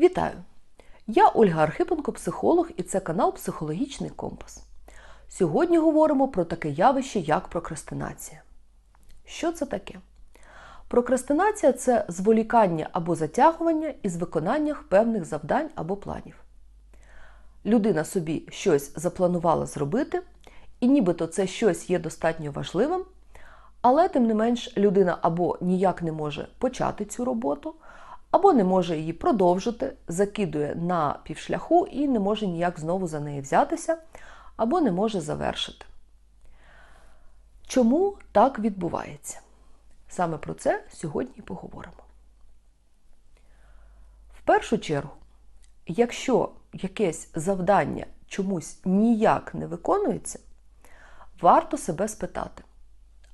Вітаю! Я Ольга Архипенко, психолог, і це канал Психологічний Компас. Сьогодні говоримо про таке явище, як прокрастинація. Що це таке? Прокрастинація це зволікання або затягування із виконанням певних завдань або планів. Людина собі щось запланувала зробити, і нібито це щось є достатньо важливим, але тим не менш людина або ніяк не може почати цю роботу, або не може її продовжити, закидує на півшляху і не може ніяк знову за неї взятися, або не може завершити. Чому так відбувається? Саме про це сьогодні і поговоримо. В першу чергу, якщо якесь завдання чомусь ніяк не виконується, варто себе спитати,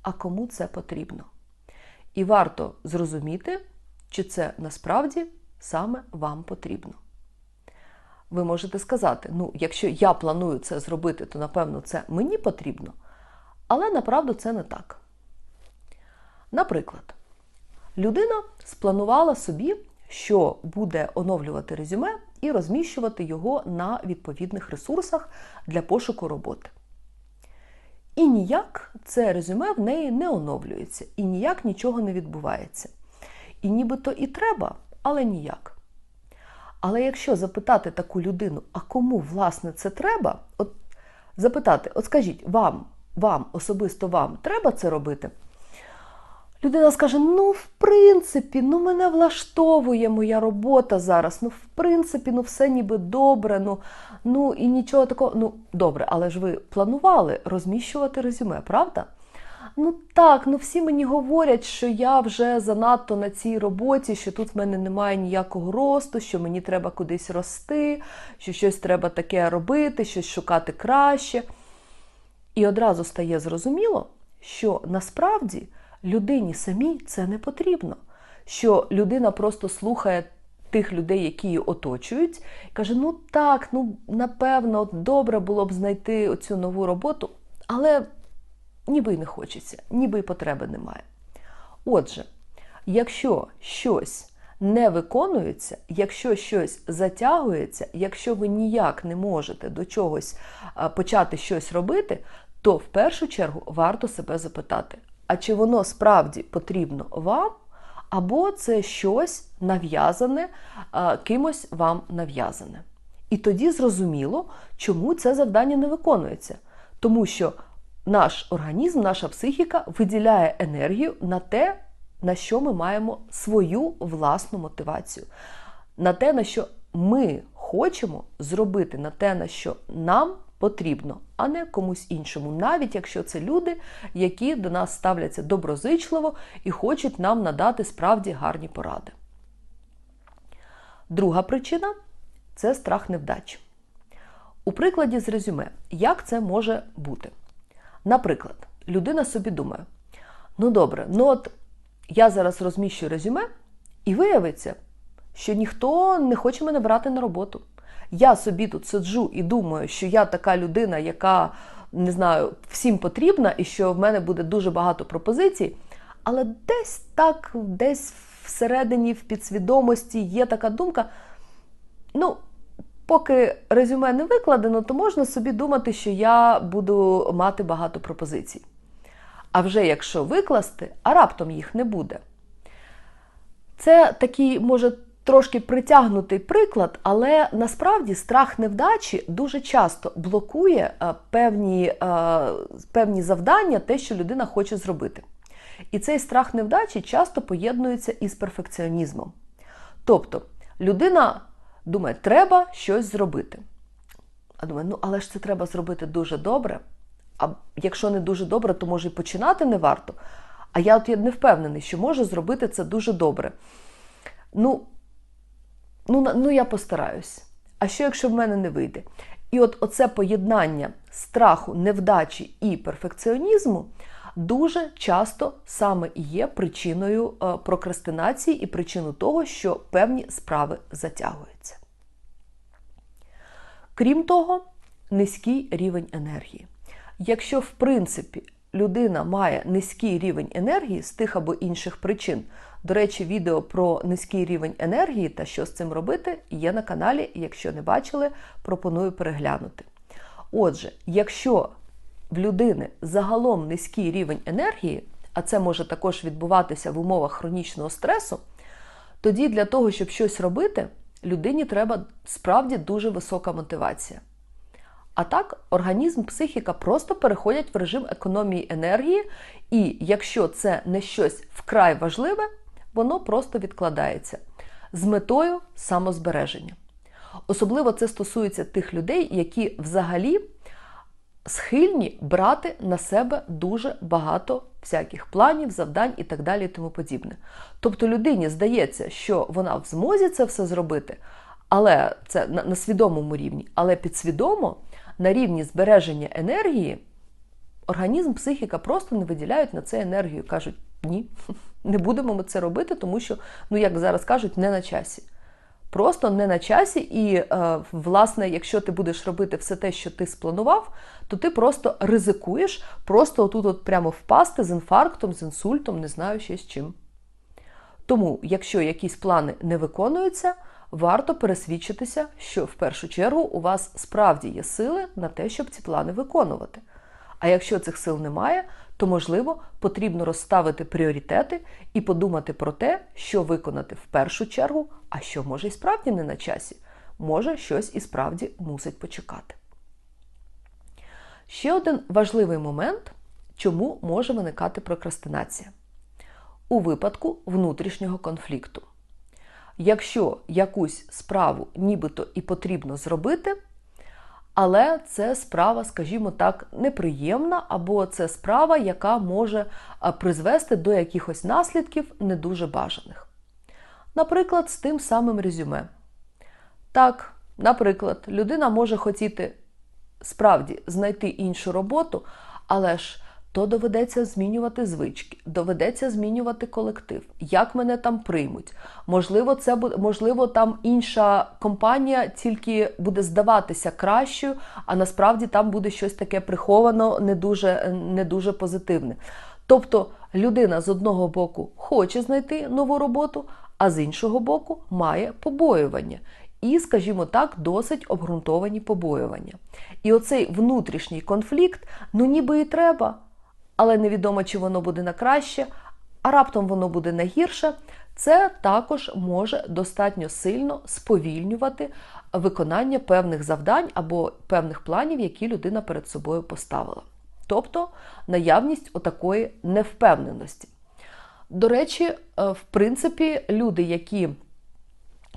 а кому це потрібно? І варто зрозуміти, чи це насправді саме вам потрібно. Ви можете сказати, ну, якщо я планую це зробити, то напевно це мені потрібно, але направду це не так. Наприклад, людина спланувала собі, що буде оновлювати резюме і розміщувати його на відповідних ресурсах для пошуку роботи. І ніяк це резюме в неї не оновлюється, і ніяк нічого не відбувається. І нібито і треба, але ніяк. Але якщо запитати таку людину, а кому власне це треба, от запитати, от скажіть, вам, вам, особисто вам, треба це робити? Людина скаже: ну, в принципі, ну мене влаштовує моя робота зараз. Ну, в принципі, ну все ніби добре, ну, ну і нічого такого. Ну, добре, але ж ви планували розміщувати резюме, правда? Ну так, ну всі мені говорять, що я вже занадто на цій роботі, що тут в мене немає ніякого росту, що мені треба кудись рости, що щось треба таке робити, щось шукати краще. І одразу стає зрозуміло, що насправді людині самій це не потрібно. Що людина просто слухає тих людей, які її оточують, і каже: ну так, ну напевно, добре було б знайти оцю нову роботу, але ніби й не хочеться, ніби й потреби немає. Отже, якщо щось не виконується, якщо щось затягується, якщо ви ніяк не можете до чогось почати щось робити, то в першу чергу варто себе запитати, а чи воно справді потрібно вам, або це щось нав'язане, кимось вам нав'язане. І тоді зрозуміло, чому це завдання не виконується. Тому що наш організм, наша психіка виділяє енергію на те, на що ми маємо свою власну мотивацію, на те, на що ми хочемо зробити, на те, на що нам потрібно, а не комусь іншому, навіть якщо це люди, які до нас ставляться доброзичливо і хочуть нам надати справді гарні поради. Друга причина це страх невдачі. У прикладі з резюме, як це може бути? Наприклад, людина собі думає: ну добре, ну от я зараз розміщу резюме, і виявиться, що ніхто не хоче мене брати на роботу. Я собі тут сиджу і думаю, що я така людина, яка не знаю, всім потрібна, і що в мене буде дуже багато пропозицій. Але десь так, десь всередині, в підсвідомості є така думка. Ну, поки резюме не викладено, то можна собі думати, що я буду мати багато пропозицій. А вже якщо викласти, а раптом їх не буде. Це такий, може, трошки притягнутий приклад, але насправді страх невдачі дуже часто блокує певні, певні завдання, те, що людина хоче зробити. І цей страх невдачі часто поєднується із перфекціонізмом. Тобто людина думає, треба щось зробити. А думає, ну але ж це треба зробити дуже добре. А якщо не дуже добре, то може і починати не варто. А я от не впевнений, що можу зробити це дуже добре. Ну, ну, ну я постараюсь. А що, якщо в мене не вийде? І от оце поєднання страху, невдачі і перфекціонізму дуже часто саме є причиною прокрастинації і причиною того, що певні справи затягуються. Крім того, низький рівень енергії. Якщо, в принципі, людина має низький рівень енергії з тих або інших причин, До речі, відео про низький рівень енергії та що з цим робити є на каналі. Якщо не бачили, пропоную переглянути. Отже, якщо в людини загалом низький рівень енергії, а це може також відбуватися в умовах хронічного стресу, тоді для того, щоб щось робити, людині треба справді дуже висока мотивація. А так, організм, психіка просто переходять в режим економії енергії, і якщо це не щось вкрай важливе, воно просто відкладається з метою самозбереження. Особливо це стосується тих людей, які взагалі схильні брати на себе дуже багато всяких планів, завдань і так далі, і тому подібне. Тобто людині здається, що вона в змозі це все зробити, але це на, на свідомому рівні, але підсвідомо на рівні збереження енергії організм, психіка просто не виділяють на це енергію. Кажуть, ні, не будемо ми це робити, тому що, ну як зараз кажуть, не на часі. Просто не на часі, і, е, власне, якщо ти будеш робити все те, що ти спланував, то ти просто ризикуєш, просто отут от прямо впасти з інфарктом, з інсультом, не знаю ще з чим. Тому, якщо якісь плани не виконуються, варто пересвідчитися, що в першу чергу у вас справді є сили на те, щоб ці плани виконувати. А якщо цих сил немає, то можливо потрібно розставити пріоритети і подумати про те, що виконати в першу чергу, а що може і справді не на часі, може щось і справді мусить почекати. Ще один важливий момент, чому може виникати прокрастинація у випадку внутрішнього конфлікту. Якщо якусь справу нібито і потрібно зробити, але це справа, скажімо так, неприємна, або це справа, яка може призвести до якихось наслідків не дуже бажаних. Наприклад, з тим самим резюме. Так, наприклад, людина може хотіти справді знайти іншу роботу, але ж то доведеться змінювати звички, доведеться змінювати колектив, як мене там приймуть. Можливо, це можливо, там інша компанія тільки буде здаватися кращою, а насправді там буде щось таке приховано, не дуже, не дуже позитивне. Тобто людина з одного боку хоче знайти нову роботу, а з іншого боку має побоювання. І, скажімо так, досить обґрунтовані побоювання. І оцей внутрішній конфлікт, ну ніби і треба але невідомо, чи воно буде на краще, а раптом воно буде на гірше. Це також може достатньо сильно сповільнювати виконання певних завдань або певних планів, які людина перед собою поставила. Тобто наявність отакої невпевненості. До речі, е, в принципі, люди, які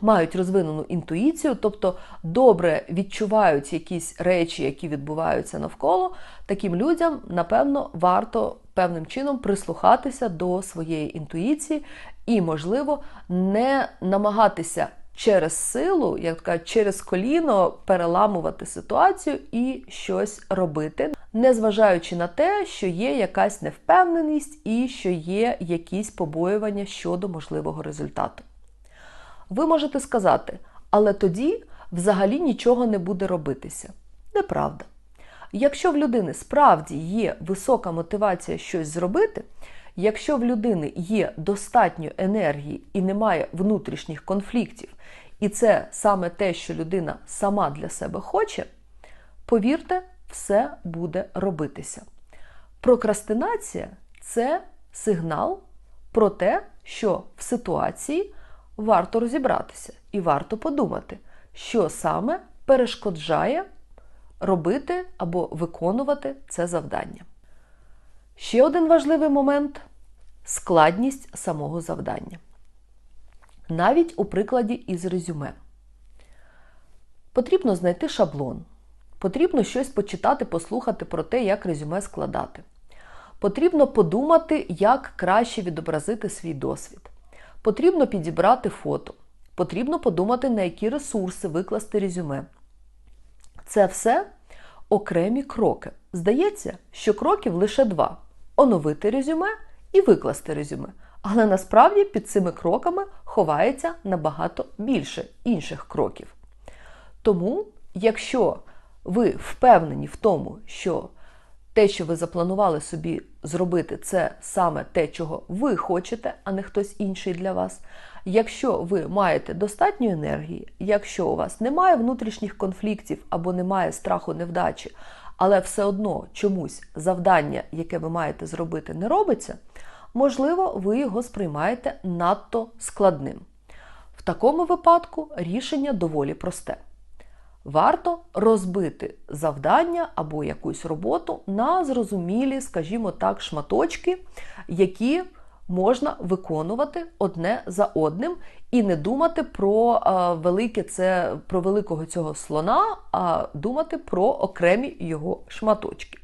мають розвинену інтуїцію, тобто добре відчувають якісь речі, які відбуваються навколо, таким людям, напевно, варто певним чином прислухатися до своєї інтуїції і, можливо, не намагатися через силу, як кажуть, через коліно переламувати ситуацію і щось робити, незважаючи на те, що є якась невпевненість і що є якісь побоювання щодо можливого результату. Ви можете сказати, але тоді взагалі нічого не буде робитися. Неправда. Якщо в людини справді є висока мотивація щось зробити, якщо в людини є достатньо енергії і немає внутрішніх конфліктів, і це саме те, що людина сама для себе хоче, повірте, все буде робитися. Прокрастинація це сигнал про те, що в ситуації варто розібратися і варто подумати, що саме перешкоджає робити або виконувати це завдання. Ще один важливий момент складність самого завдання. Навіть у прикладі із резюме. Потрібно знайти шаблон. Потрібно щось почитати, послухати про те, як резюме складати. Потрібно подумати, як краще відобразити свій досвід. Потрібно підібрати фото, потрібно подумати, на які ресурси викласти резюме. Це все окремі кроки. Здається, що кроків лише два: оновити резюме і викласти резюме. Але насправді під цими кроками ховається набагато більше інших кроків. Тому, якщо ви впевнені в тому, що те, що ви запланували собі зробити, це саме те, чого ви хочете, а не хтось інший для вас. Якщо ви маєте достатньо енергії, якщо у вас немає внутрішніх конфліктів або немає страху невдачі, але все одно чомусь завдання, яке ви маєте зробити, не робиться, можливо, ви його сприймаєте надто складним. В такому випадку рішення доволі просте. Варто розбити завдання або якусь роботу на зрозумілі, скажімо так, шматочки, які можна виконувати одне за одним, і не думати про велике це, про великого цього слона, а думати про окремі його шматочки.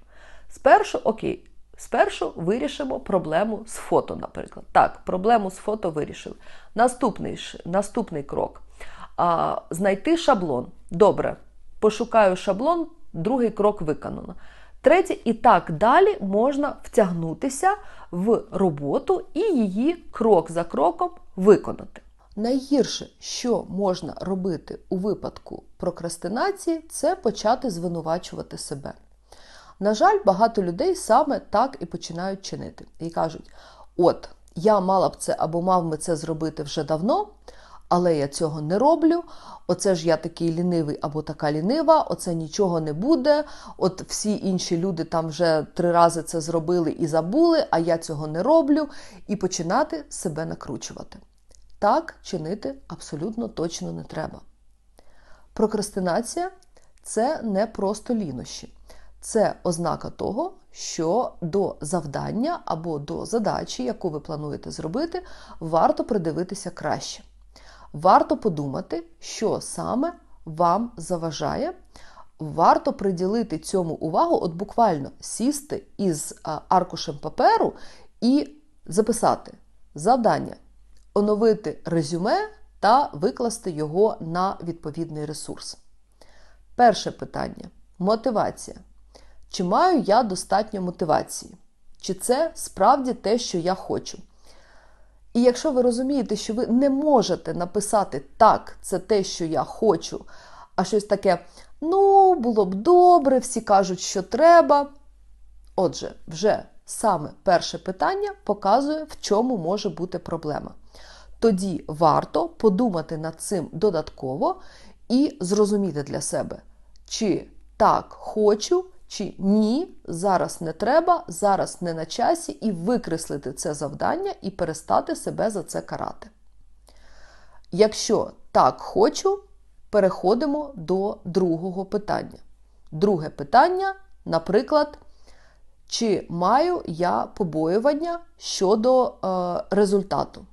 Спершу, окей, спершу вирішимо проблему з фото, наприклад. Так, проблему з фото вирішили. Наступний, Наступний крок. А, Знайти шаблон. Добре, пошукаю шаблон, другий крок виконано. Третє, і так далі можна втягнутися в роботу і її крок за кроком виконати. Найгірше, що можна робити у випадку прокрастинації, це почати звинувачувати себе. На жаль, багато людей саме так і починають чинити. І кажуть: от, я мала б це або мав би це зробити вже давно, але я цього не роблю. Оце ж я такий лінивий або така лінива, оце нічого не буде. От всі інші люди там вже три рази це зробили і забули, а я цього не роблю, і починати себе накручувати. Так чинити абсолютно точно не треба. Прокрастинація це не просто лінощі. Це ознака того, що до завдання або до задачі, яку ви плануєте зробити, варто придивитися краще варто подумати, що саме вам заважає. Варто приділити цьому увагу, от буквально сісти із аркушем паперу і записати завдання, оновити резюме та викласти його на відповідний ресурс. Перше питання мотивація. Чи маю я достатньо мотивації? Чи це справді те, що я хочу? І якщо ви розумієте, що ви не можете написати так, це те, що я хочу, а щось таке, ну, було б добре, всі кажуть, що треба. Отже, вже саме перше питання показує, в чому може бути проблема. Тоді варто подумати над цим додатково і зрозуміти для себе, чи так хочу, чи ні, зараз не треба, зараз не на часі, і викреслити це завдання і перестати себе за це карати. Якщо так хочу, переходимо до другого питання. Друге питання, наприклад, чи маю я побоювання щодо е, результату?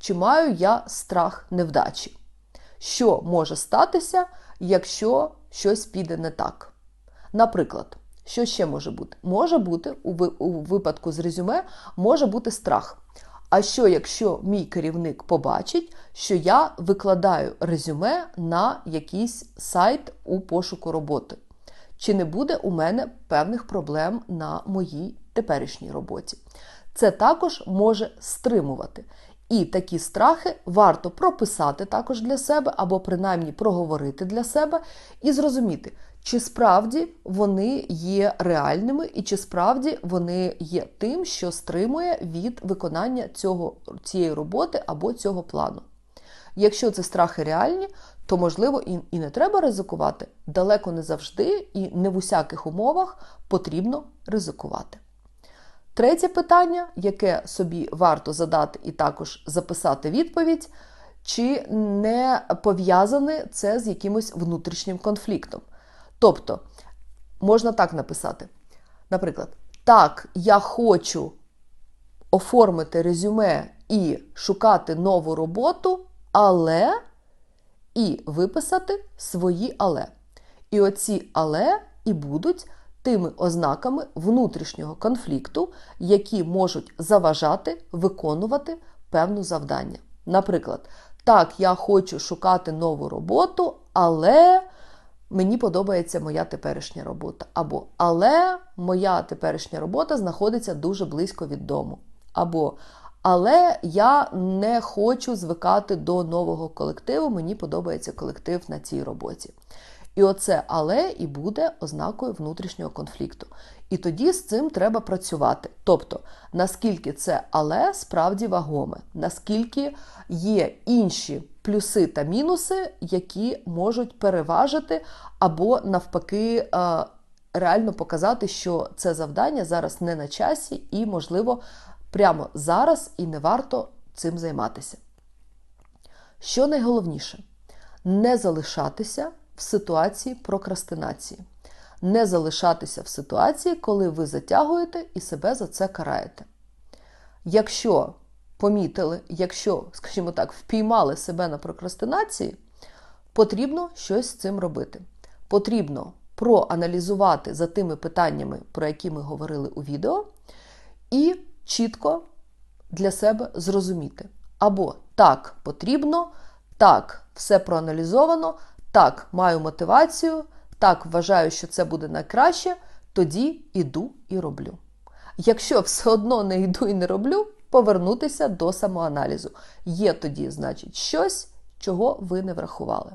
Чи маю я страх невдачі? Що може статися, якщо щось піде не так? Наприклад, що ще може бути? Може бути у випадку з резюме, може бути страх. А що, якщо мій керівник побачить, що я викладаю резюме на якийсь сайт у пошуку роботи? Чи не буде у мене певних проблем на моїй теперішній роботі? Це також може стримувати. І такі страхи варто прописати також для себе, або принаймні проговорити для себе і зрозуміти, чи справді вони є реальними, і чи справді вони є тим, що стримує від виконання цього, цієї роботи або цього плану. Якщо це страхи реальні, то можливо і, і не треба ризикувати. Далеко не завжди і не в усяких умовах потрібно ризикувати. Третє питання, яке собі варто задати і також записати відповідь, чи не пов'язане це з якимось внутрішнім конфліктом. Тобто, можна так написати. Наприклад, так, я хочу оформити резюме і шукати нову роботу, але і виписати свої але. І оці але і будуть тими ознаками внутрішнього конфлікту, які можуть заважати виконувати певну завдання. Наприклад, так, я хочу шукати нову роботу, але мені подобається моя теперішня робота. Або але моя теперішня робота знаходиться дуже близько від дому. Або але я не хочу звикати до нового колективу, мені подобається колектив на цій роботі. І оце але і буде ознакою внутрішнього конфлікту. І тоді з цим треба працювати. Тобто, наскільки це але справді вагоме, наскільки є інші плюси та мінуси, які можуть переважити або навпаки е, реально показати, що це завдання зараз не на часі, і, можливо, прямо зараз і не варто цим займатися. Що найголовніше, не залишатися в ситуації прокрастинації, не залишатися в ситуації, коли ви затягуєте і себе за це караєте. Якщо помітили, якщо, скажімо так, впіймали себе на прокрастинації, потрібно щось з цим робити. Потрібно проаналізувати за тими питаннями, про які ми говорили у відео, і чітко для себе зрозуміти. Або так потрібно, так, все проаналізовано, так, маю мотивацію, так, вважаю, що це буде найкраще, тоді іду і роблю. Якщо все одно не йду і не роблю, повернутися до самоаналізу. Є тоді, значить, щось, чого ви не врахували.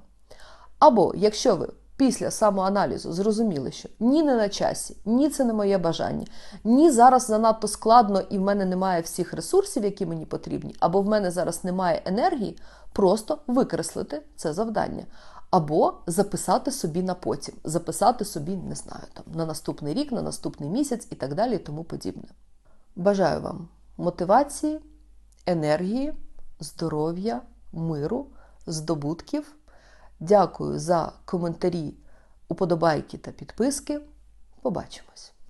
Або якщо ви після самоаналізу зрозуміли, що ні не на часі, ні це не моє бажання, ні зараз занадто складно і в мене немає всіх ресурсів, які мені потрібні, або в мене зараз немає енергії, просто викреслити це завдання. Або записати собі на потім, записати собі, не знаю, там на наступний рік, на наступний місяць і так далі, і тому подібне. Бажаю вам мотивації, енергії, здоров'я, миру, здобутків. Дякую за коментарі, уподобайки та підписки. Побачимось!